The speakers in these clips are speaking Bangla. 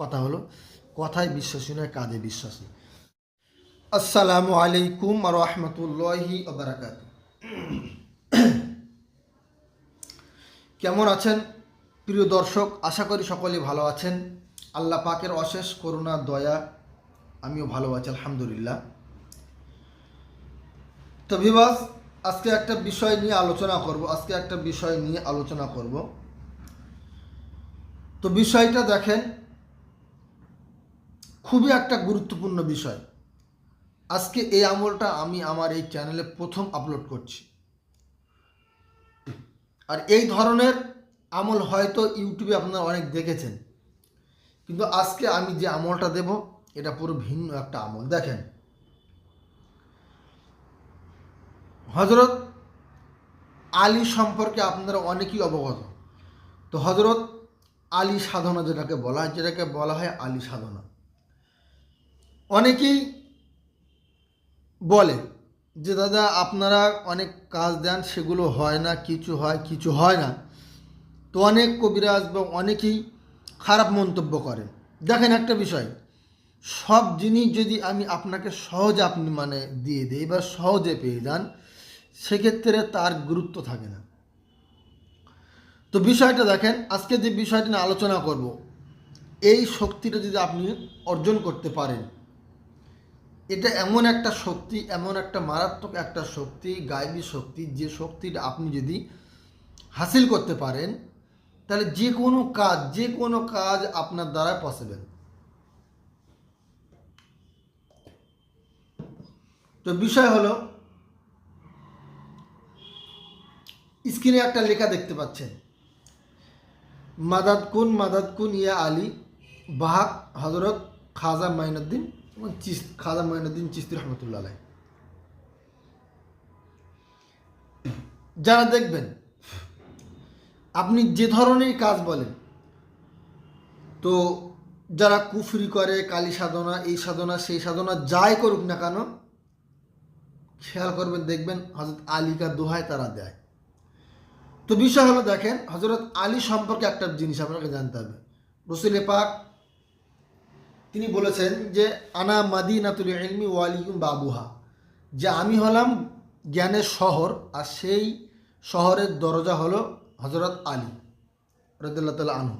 কথা হলো, কথায় বিশ্বাসী নয়, কাজে বিশ্বাসী। আসসালামু আলাইকুম রহমতুল্লাহি বারাকাত কেমন আছেন? প্রিয় দর্শক, আশা করি সকলে ভালো আছেন। আল্লাহ পাকের অশেষ করুণা, দয়া, আমিও ভালো আছি, আলহামদুলিল্লাহ। তো বিবাস আজকে একটা বিষয় নিয়ে আলোচনা করব, আজকে একটা বিষয় নিয়ে আলোচনা করব। তো বিষয়টা দেখেন খুবই একটা গুরুত্বপূর্ণ বিষয়। আজকে এই আমলটা আমি আমার এই চ্যানেলে প্রথম আপলোড করছি। আর এই ধরনের আমল হয়তো ইউটিউবে আপনারা অনেক দেখেছেন। কিন্তু আজকে আমি যে আমলটা দেব, এটা পুরো ভিন্ন একটা আমল। দেখেন। হজরত আলী সম্পর্কে আপনারা অনেকেই অবগত। তো হজরত আলী সাধনা যেটাকে বলা হয়, যেটাকে বলা হয় আলী সাধনা। অনেকেই বলে যে, দাদা, আপনারা অনেক কাজ দেন, সেগুলো হয় না, কিছু হয় কিছু হয় না। তো অনেক কবিরাজ বা অনেকেই খারাপ মন্তব্য করেন দেখেন একটা বিষয়, সব জিনিস যদি আমি আপনাকে সহজে আপনি মানে দিয়ে দিই বা সহজে পেয়ে যান, সেক্ষেত্রে তার গুরুত্ব থাকে না। তো বিষয়টা দেখেন, আজকে যে বিষয়টি নিয়ে আলোচনা করব, এই শক্তিটা যদি আপনি অর্জন করতে পারেন এটা এমন একটা শক্তি, এমন একটা মারাত্মক একটা শক্তি গায়েবী শক্তি, যে শক্তিটা আপনি যদি হাসিল করতে পারেন, তাহলে যে কোনো কাজ, যে কোনো কাজ আপনার দ্বারা পসিবল তো বিষয় হলো, স্ক্রিনে একটা লেখা দেখতে পাচ্ছেন। মাদাদ কুন মাদাদ কুন ইয়া আলী বাহাক হজরত খাজা মাইনুদ্দিন এবং চিস খাজা মাইনুদ্দিন চিস্তি রহমতুল্লাহ আলাই যারা দেখবেন, আপনি যে ধরনের কাজ বলেন, তো যারা কুফরি করে, কালী সাধনা, এই সাধনা, সেই সাধনা যাই করুক না কেন, খেয়াল করবেন, দেখবেন হজরত আলীকা দোহায় তারা দেয়। তো বিষয় হলো দেখেন হজরত আলী সম্পর্কে একটা জিনিস আপনাকে জানতে হবে। রসুল পাক তিনি বলেছেন যে, আনা মাদিনাতুল ইলমি ওয়ালিকুম বাবুহা। যে আমি হলাম জ্ঞানের শহর, আর সেই শহরের দরজা হলো হজরত আলী রদুল্লাহ তাল আনহু।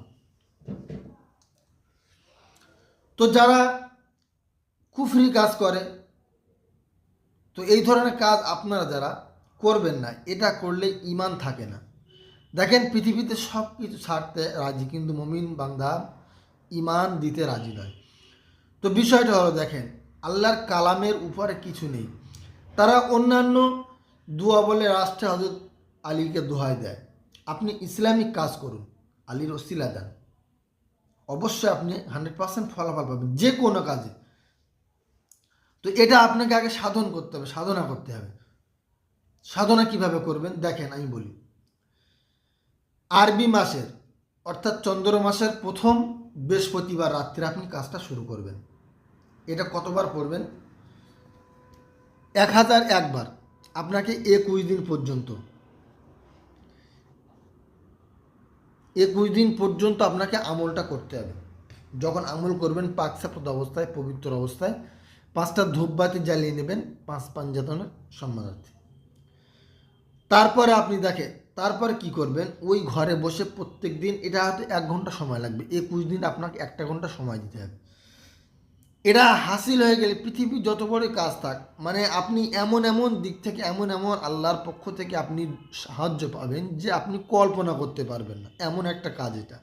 তো যারা কুফরি কাজ করে, তো এই ধরনের কাজ আপনারা যারা করবেন না, এটা করলে ইমান থাকে না। দেখেন, পৃথিবীতে সব কিছু ছাড়তে রাজি, কিন্তু মমিন বান্দা ইমান দিতে রাজি নয়। তো বিষয়টা হলো দেখেন, আল্লাহর কালামের উপরে কিছু নেই। তারা অন্যান্য দোয়া বলে রাষ্ট্রে হজরত আলীকে দোহাই দেয়। আপনি ইসলামিক কাজ করুন, আলীর ওসিলা দেন। অবশ্যই আপনি হান্ড্রেড পার্সেন্ট ফলাফল পাবেন, যে কোনো কাজে। তো এটা আপনাকে আগে সাধন করতে হবে, সাধনা করতে হবে। সাধনা কীভাবে করবেন? দেখেন, আমি বলি। আরবি মাসের, অর্থাৎ চন্দ্র মাসের প্রথম বৃহস্পতিবার রাত্রে আপনি কাজটা শুরু করবেন। এটা কতবার পড়বেন? এক হাজার একবার, আপনাকে একুশ দিন পর্যন্ত। একুশ দিন পর্যন্ত আপনাকে আমলটা করতে হবে। যখন আমল করবেন, পাক সাপত অবস্থায়, পবিত্র অবস্থায়, পাঁচটা ধূপবাতি জ্বালিয়ে নেবেন, পাঁচ পাঞ্জাতনের সম্মানার্থে। তারপরে আপনি দেখে তারপর কি করবেন? ওই ঘরে বসে প্রত্যেক দিন এটা হয়তো এক ঘণ্টা সময় লাগবে। একুশ দিন আপনাকে একটা ঘণ্টা সময় দিতে হবে। এটা হাসিল হয়ে গেলে পৃথিবী যত বড় কাজ থাক মানে আপনি এমন এমন দিক থেকে, এমন এমন আল্লাহর পক্ষ থেকে আপনি সাহায্য পাবেন যে আপনি কল্পনা করতে পারবেন না। এমন একটা কাজ এটা।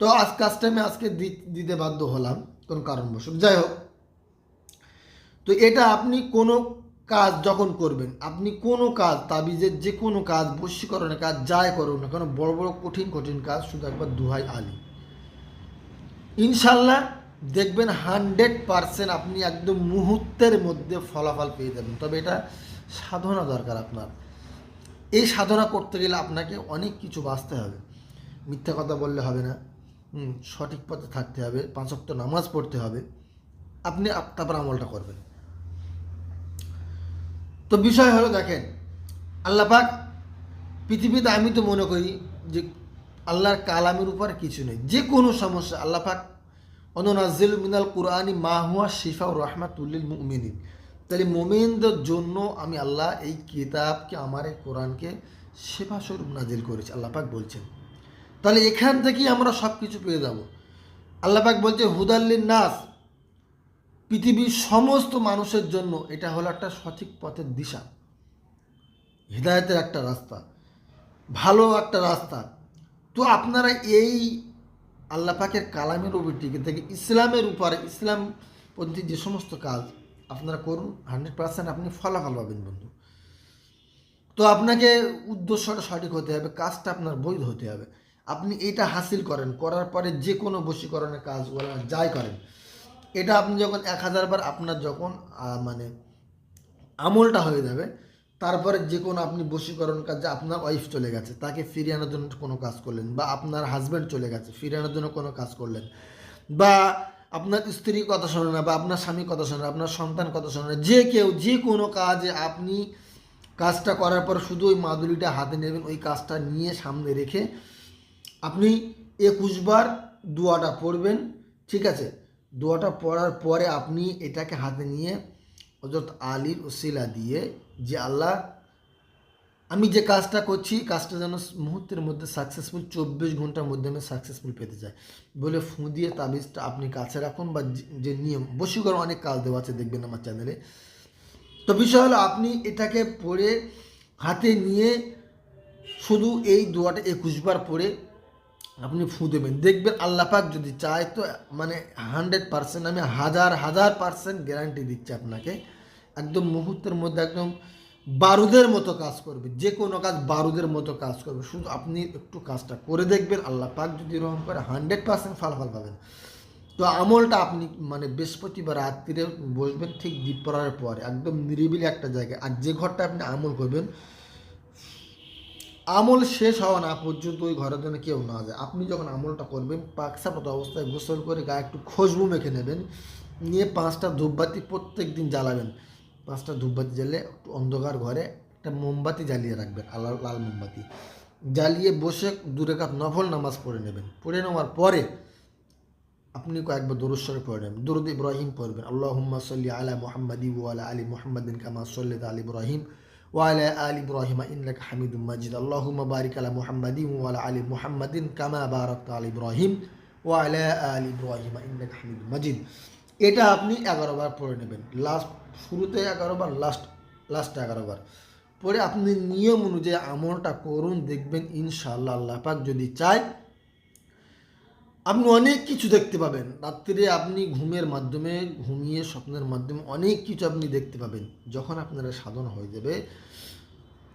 তো আজ কাজটা আমি আজকে দিতে বাধ্য হলাম, কোন কারণবশত। যাই হোক, তো এটা আপনি কোনো কাজ যখন করবেন, আপনি কোনো কাজ, তাবিজের যে কোনো কাজ, বশীকরণের কাজ, যাই করুন না কেন, বড় বড় কঠিন কঠিন কাজ শুধু একবার দুহাই আলি। ইনশাল্লাহ দেখবেন হান্ড্রেড পারসেন্ট আপনি একদম মুহূর্তের মধ্যে ফলাফল পেয়ে যাবেন। তবে এটা সাধনা দরকার আপনার। এই সাধনা করতে গেলে আপনাকে অনেক কিছু বাঁচতে হবে। মিথ্যা কথা বললে হবে না। সঠিক পথে থাকতে হবে। পাঁচ পাঁচক্ত নামাজ পড়তে হবে। আপনি তারপর আমলটা করবেন। তো বিষয় হলো দেখেন আল্লাপাক পৃথিবীতে আমি তো মনে করি যে আল্লাহর কালামের উপর কিছু নেই। যে কোনো সমস্যা আল্লাহ পাক অনুনাজিল মিনাল কুরআনি মা হুয়া শিফা রহমাতুল্লিল মুমিনিন। তাহলে মোমিনদের জন্য আমি আল্লাহ এই কিতাবকে, আমার এই কোরআনকে সেবা স্বরূপ নাজিল করেছি, আল্লাহ পাক বলছেন। তাহলে এখান থেকেই আমরা সব কিছু পেয়ে যাব। আল্লাহ পাক বলছে হুদাল্লিন নাস পৃথিবীর সমস্ত মানুষের জন্য এটা হলো একটা সঠিক পথের দিশা। হৃদায়তের একটা রাস্তা, ভালো একটা রাস্তা। তো আপনারা এই আল্লাহ পাকের কালামের উপর টিকে থেকে। ইসলামের উপরে, ইসলাম ইসলামপন্থী যে সমস্ত কাজ আপনারা করুন হান্ড্রেড পার্সেন্ট আপনি ফলাফল পাবেন বন্ধু। তো আপনাকে উদ্দেশ্যটা সঠিক হতে হবে, কাজটা আপনার বৈধ হতে হবে। আপনি এটা হাসিল করেন, করার পরে যে কোনো বশীকরণের কাজ যাই করেন। এটা আপনি যখন এক হাজার বার আপনার যখন মানে আমলটা হয়ে যাবে তারপরে যে কোনো আপনি বশীকরণ কাজে আপনার ওয়াইফ চলে গেছে, তাকে ফিরিয়ে আনার জন্য কোনো কাজ করলেন বা আপনার হাজব্যান্ড চলে গেছে, ফিরিয়ে আনার জন্য কোনো কাজ করলেন বা আপনার স্ত্রী কথা শোনে না বা আপনার স্বামী কথা শোনে না, আপনার সন্তান কথা শোনে না, যে কেউ, যে কোনো কাজে আপনি কাজটা করার পর শুধু ওই মাদুলিটা হাতে নেবেন, ওই কাজটা নিয়ে সামনে রেখে আপনি একুশবার দোয়াটা পড়বেন, ঠিক আছে? দোয়াটা পড়ার পরে আপনি এটাকে হাতে নিয়ে হজরত আলীর ওসিলা দিয়ে যে আল্লাহ, আমি যে কাজটা করছি, কাজটা যেন মুহূর্তের মধ্যে সাকসেসফুল চব্বিশ ঘণ্টার মধ্যে আমি সাকসেসফুল পেতে চাই। বলে ফুঁ দিয়ে তাবিজটা আপনি কাছে রাখুন বা যে- নিয়ম বশীকরণ অনেক কাজ দেওয়া আছে, দেখবেন আমার চ্যানেলে তো বিষয় হলো, আপনি এটাকে পড়ে, হাতে নিয়ে শুধু এই দোয়াটা একুশবার পড়ে আপনি ফুঁ দেবেন। দেখবেন আল্লাহ পাক যদি চায় তো মানে হান্ড্রেড পার্সেন্ট আমি হাজার হাজার পার্সেন্ট গ্যারান্টি দিচ্ছি আপনাকে। একদম মুহূর্তের মধ্যে একদম বারুদের মতো কাজ করবে। যে কোনো কাজ বারুদের মতো কাজ করবে। শুধু আপনি একটু কাজটা করে দেখবেন, আল্লাহ পাক যদি এরকম করে হান্ড্রেড পার্সেন্ট ফলাফল পাবেন। তো আমলটা আপনি মানে বৃহস্পতিবার রাত্রিরে বসবেন ঠিক দ্বীপ পড়ার পরে, একদম নিরিবিলি একটা জায়গায়। আর যে ঘরটা আপনি আমল করবেন, আমল শেষ হওয়া না পর্যন্ত ওই ঘরের জন্য কেউ না যায়। আপনি যখন আমলটা করবেন পাকসাপত অবস্থায় গোসল করে গায়ে একটু খুশবু মেখে নেবেন, নিয়ে পাঁচটা ধূপবাতি প্রত্যেক দিন জ্বালাবেন। পাঁচটা ধূপবাতি একটু অন্ধকার ঘরে একটা মোমবাতি জ্বালিয়ে রাখবেন আল্লাহ লাল মোমবাতি। জ্বালিয়ে বসে দূরে কাপ নফল নামাজ পড়ে নেবেন। পড়ে নেওয়ার পরে আপনি কয়েকবার দরুশ্বরে পড়ে নেবেন। দরুদ ইব্রাহিম পড়বেন। আল্লাহ সাল্লি আলা মোহাম্মদি ওয়ালা আলী মোহাম্মদিন কামা সল্লিদ আলী ইব্রাহিম ওয়ালা আলী ইব্রাহিম ইন্নাক হামিদুম মাজিদ। আল্লাহুম্মা বারিক আলা মুহাম্মাদি ওয়ালা আলী মুহাম্মাদিন কামা বারাকতা আলী ইব্রাহিম ওয়ালা আলী ইব্রাহিম ইন্নাক হামিদুম মাজিদ। এটা আপনি এগারো বার পড়ে নেবেন। লাস্ট শুরুতে এগারো বার লাস্ট লাস্ট এগারো বার। পরে আপনি নিয়ম অনুযায়ী আমলটা করুন, দেখবেন ইনশাআল্লাহ আল্লাহ পাক যদি চায়, আপনি অনেক কিছু দেখতে পাবেন। রাত্রিরে আপনি ঘুমের মাধ্যমে, ঘুমিয়ে স্বপ্নের মাধ্যমে অনেক কিছু আপনি দেখতে পাবেন। যখন আপনারা সাধন হয়ে যাবে,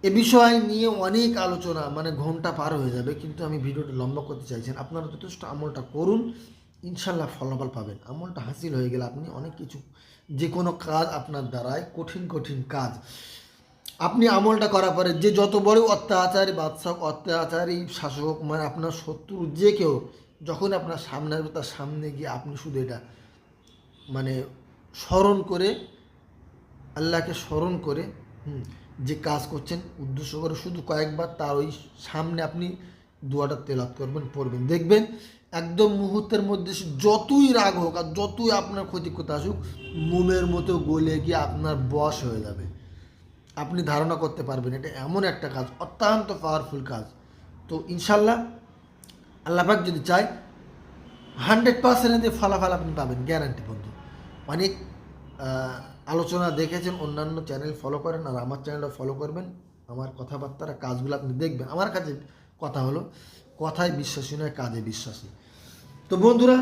এ বিষয় নিয়ে অনেক আলোচনা মানে ঘণ্টা পার হয়ে যাবে। কিন্তু আমি ভিডিওটা লম্বা করতে চাইছেন, আপনারা যথেষ্ট আমলটা করুন ইনশাল্লাহ ফলাফল পাবেন। আমলটা হাসিল হয়ে গেলে আপনি অনেক কিছু যে কোনো কাজ আপনার দ্বারায় কঠিন কঠিন কাজ। আপনি আমলটা করার পরে যে যত বড় অত্যাচারী, বাদশাহ, অত্যাচারী, শাসক মানে আপনার শত্রু যে কেউ, যখন আপনার সামনে আসবে, তার সামনে গিয়ে আপনি শুধু এটা মানে স্মরণ করে, আল্লাহকে স্মরণ করে যে কাজ করছেন, উদ্দেশ্য করে শুধু কয়েকবার তার ওই সামনে আপনি দোয়াটা তেলাত করবেন, পড়বেন। দেখবেন একদম মুহূর্তের মধ্যে যতই রাগ হোক আর যতই আপনার ক্ষতি করতে আসুক, মোমের মতো গলে গিয়ে আপনার বশ হয়ে যাবে। আপনি ধারণা করতে পারবেন, এটা এমন একটা কাজ, অত্যন্ত পাওয়ারফুল কাজ। তো ইনশাল্লাহ আল্লাপাক যদি চায় হান্ড্রেড পার্সেন্টের ফলাফল আপনি পাবেন গ্যারান্টি বন্ধু। অনেক আলোচনা দেখেছেন, অন্যান্য চ্যানেল ফলো করেন, আর আমার চ্যানেলটা ফলো করবেন। আমার কথাবার্তার কাজগুলো আপনি দেখবেন। আমার কাছে কথা হলো, কথায় বিশ্বাসী নয়, কাজে বিশ্বাসী। তো বন্ধুরা,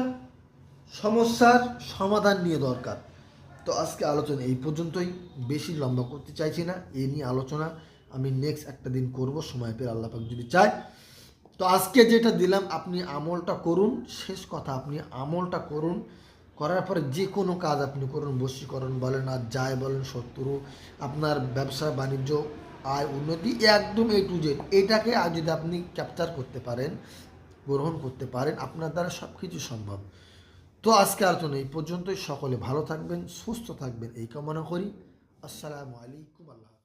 সমস্যার সমাধান নিয়ে দরকার। তো আজকে আলোচনা এই পর্যন্তই। বেশি লম্বা করতে চাইছি না, এ নিয়ে আলোচনা আমি নেক্সট একটা দিন করব, সময় পেয়ে আল্লাহ পাক যদি চায়। তো আজকে যেটা দিলাম, আপনি আমলটা করুন, শেষ কথা, আপনি আমলটা করুন। করার পরে যে কোনো কাজ আপনি করুন বশীকরণ বলেন আর যায় বলেন শত্রু, আপনার ব্যবসা, বাণিজ্য, আয়, উন্নতি, একদম এ টু জেড এটাকে আর যদি আপনি ক্যাপচার করতে পারেন গ্রহণ করতে পারেন, আপনার দ্বারা সব কিছু সম্ভব। তো আজকে আলোচনা এই পর্যন্তই। সকলে ভালো থাকবেন, সুস্থ থাকবেন, এই কামনা করি। আসসালামু আলাইকুম, আল্লাহ